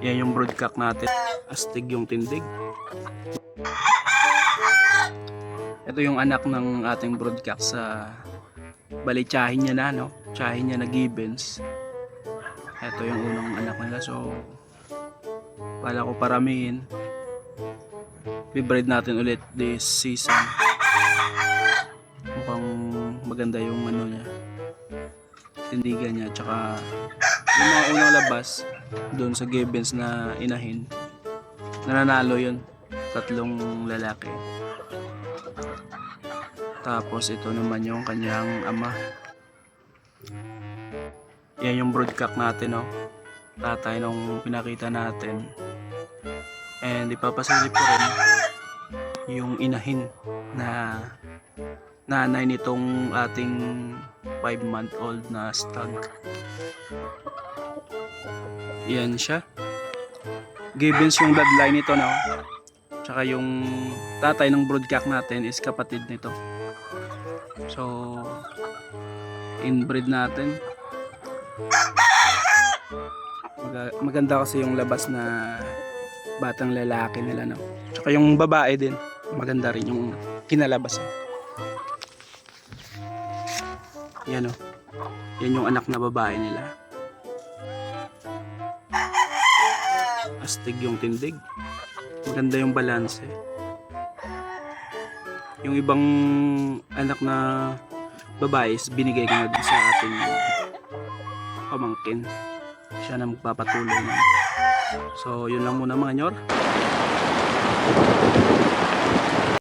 Yan yung broodcock natin. Astig yung tindig. Ito yung anak ng ating broodcock sa bali tsahin niya na no. Tsahin niya na gibbons. Ito yung unang anak nila so wala ko paramihin. Bibreed natin ulit this season. Mukhang maganda yung ano niya. Tindigan niya tsaka yung mga unang labas doon sa gibbons na inahin. Nananalo yun. Tatlong lalaki. Tapos ito naman yung kanyang ama. Yan yung broodcock natin, no? Tatay nung pinakita natin. And ipapasilip ko rin yung inahin na nanay nitong ating 5 month old na stag. Yan siya. Gibbons yung bloodline nito, no? Tsaka yung tatay ng broodcock natin is kapatid nito. So, inbreed natin. Maga- maganda kasi yung labas na batang lalaki nila, no? Tsaka yung babae din, maganda rin yung kinalabas. Yan, no? Yan yung anak na babae nila. Astig yung tindig. Maganda yung balanse. Yung ibang anak na babae binigay ko na din sa ating pamangkin. Siya na magpapatuloy na. So, yun lang muna mga nyor.